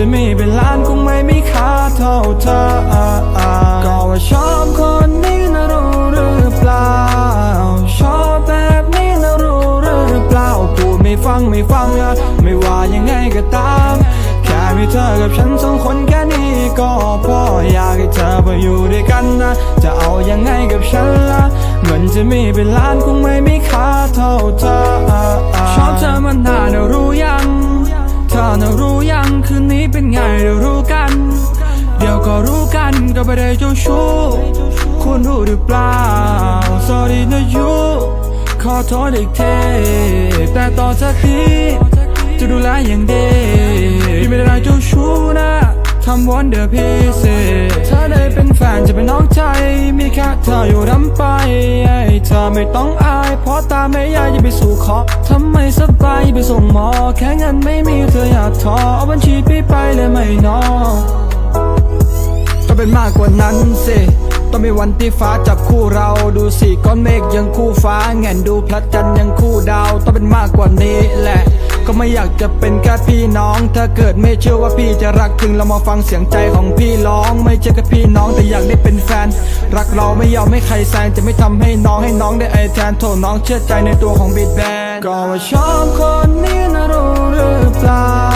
จะมีเป็นล้านคงไม่มีค่าเท่าเธอก็ว่าชอบคนนี้นะรู้หรือเปล่า ชอบแบบนี้นะรู้หรือเปล่าพูดไม่ฟังไม่ฟังอะไม่ว่ายังไงก็ตาม แค่มีเธอกับฉันสองคนแค่นี้ก็พออยากให้เธอไปอยู่ด้วยกันนะ จะเอายังไงกับฉันล่ะเงินจะมีเป็นล้านคงไม่มีค่าเท่าเธอชอบเธอมานานรู้ยัง เธอน่ะรู้ยังคืน ก็รู้กันก็ไม่ได้เจ้าชู้คุณรู้หรือเปล่า sorry นะยูขอโทษอีกทีแต่ต่อจากนี้จะดูแลอย่างดีพี่ไม่ได้เจ้าชู้นะทำวันเดอร์พิเศษถ้าได้เป็นแฟนจะเป็นน้องใจ มีแค่เธออยู่รำไปให้เธอไม่ต้องอาย เพราะตาไม่ยายอย่าไปสู่ขอทำไมสบายไปส่งหมอ แค่เงินไม่มีเธออย่าท้อเอาบัญชีพี่ไปเลยไม่นอ ต้องเป็นมากกว่านั้นสิต้องมีวันที่ฟ้าจับคู่เราดูสิก้อนเมฆยังคู่ฟ้าแง่นดูพระจันทร์ยังคู่ดาว ต้องเป็นมากกว่านี้แหละ ก็ไม่อยากจะเป็นแค่พี่น้อง ถ้าเกิดไม่เชื่อว่าพี่จะรักจริงเรามาฟังเสียงใจของพี่ร้อง ไม่ใช่แค่พี่น้องแต่อยากได้เป็นแฟน รักเราไม่ยอมให้ใครแซงจะไม่ทำให้น้องให้น้องได้ไอแทนโทษน้องเชื่อใจในตัวของบีดแบนก็ว่าชอบคนนี้นะรู้หรือเปล่า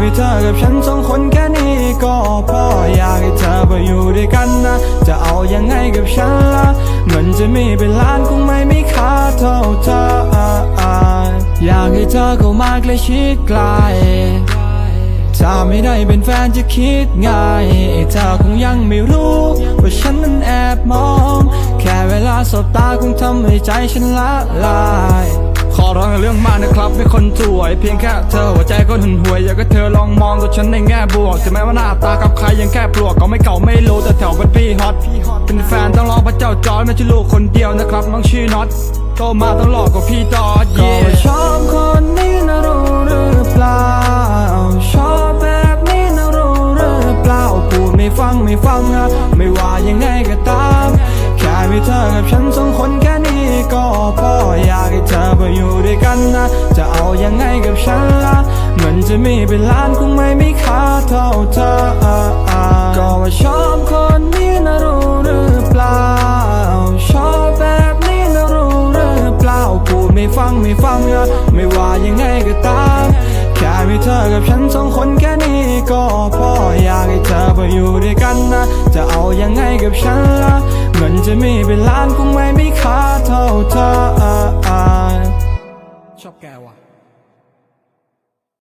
มีเธอกับฉันสองคนแค่นี้ก็พออยากให้เธอไปอยู่ด้วยกันนะ จะเอายังไงกับฉันล่ะเงินจะมีเป็นล้านคงไม่มีค่าเท่าเธอ อยากให้เธอเข้ามาใกล้ชิดใกล้ถ้าไม่ได้เป็นแฟนจะคิดง่ายเธอคงยังไม่รู้ว่าฉันนั้นแอบมอง แค่เวลาสบตาคงทำให้ใจฉันละลาย ขอร้องเรื่องมากนะครับเป็นคนสวย เพียงแค่เธอหัวใจก็หึนหวย อยากให้เธอลองมองตัวฉันในแง่บวกถึงแม้ว่าหน้าตากับใครยังแค่ปลวกก็ไม่เก่าไม่รู้แต่แถวเป็นพี่ฮอตเป็นแฟนต้องรอพระเจ้าจอยไม่ใช่ลูกคนเดียวนะครับน้องชื่อน็อตโตมาต้องหลอกกับพี่จอร์ดเย่ชอบคนนี้นะรู้หรือเปล่าชอบแบบนี้นะรู้หรือเปล่าพูดไม่ฟังไม่ฟังอะไม่ว่ายังไงก็ตาม นจะมีเป็นล้านคงไม่มีค่าเท่าเธอก็ว่าชอบคนนี้นะรู้หรือเปล่า ชอบแบบนี้นะรู้หรือเปล่าพูดไม่ฟังไม่ฟังอะไม่ว่ายังไงก็ตามแค่มีเธอกับฉันสองคนแค่นี้ก็พออยากให้เธอไปอยู่ด้วยกันนะ จะเอายังไงกับฉันละเงินจะมีเป็นล้านคงไม่มีค่าเท่าเธอชอบแกว่ะ